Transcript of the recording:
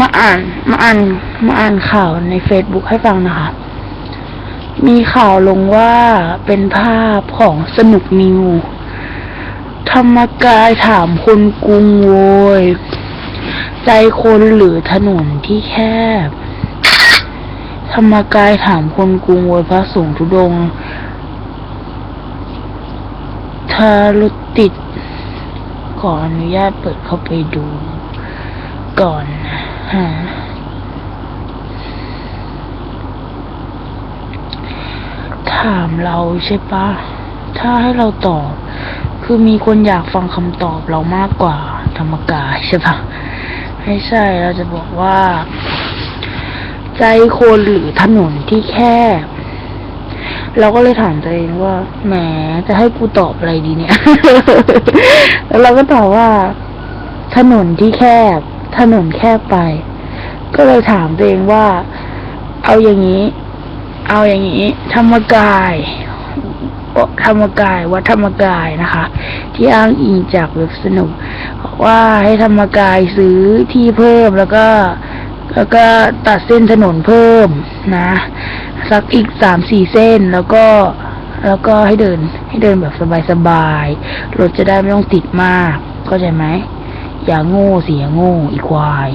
มาอ่านมาอ่านมาอ่านข่าวใน Facebook ให้ฟังนะคะ มีข่าวลงว่าเป็นภาพของสนุกนิว ธรรมกายถามคนกรุงโวยใจคนหรือถนนที่แคบ ธรรมกายถามคนกรุงโวยพระสงฆ์ธุดงค์ถ้ารถติดขออนุญาตเปิดเข้าไปดู ก่อนฮะถามเราใช่ปะ ถ้าให้เราตอบ คือมีคนอยากฟังคำตอบเรามากกว่าธรรมกายใช่ปะไม่ใช่ เราจะบอกว่า ใจคนหรือถนนที่แคบ เราก็เลยถามตัวเองว่าแหมจะให้กูตอบอะไรดีเนี่ย แล้วเราก็ตอบว่า ถนนที่แคบ ถนนแคบไป ก็เลยถามตัวเองว่า เอาอย่างนี้ เอาอย่างนี้ ธรรมกายธรรมกายวัดธรรมกายนะคะ ที่อ้างอิงจากเว็บสนุกบอกว่าให้ธรรมกายซื้อที่เพิ่มแล้วก็ แล้วก็ตัดเส้นถนนเพิ่มนะ สักอีกสามสี่เส้นแล้วก็แล้วก็ให้เดินให้เดินแบบสบายๆรถจะได้ไม่ต้องติดมากเข้าใจไหม อย่าโง่เสียโง่อีควาย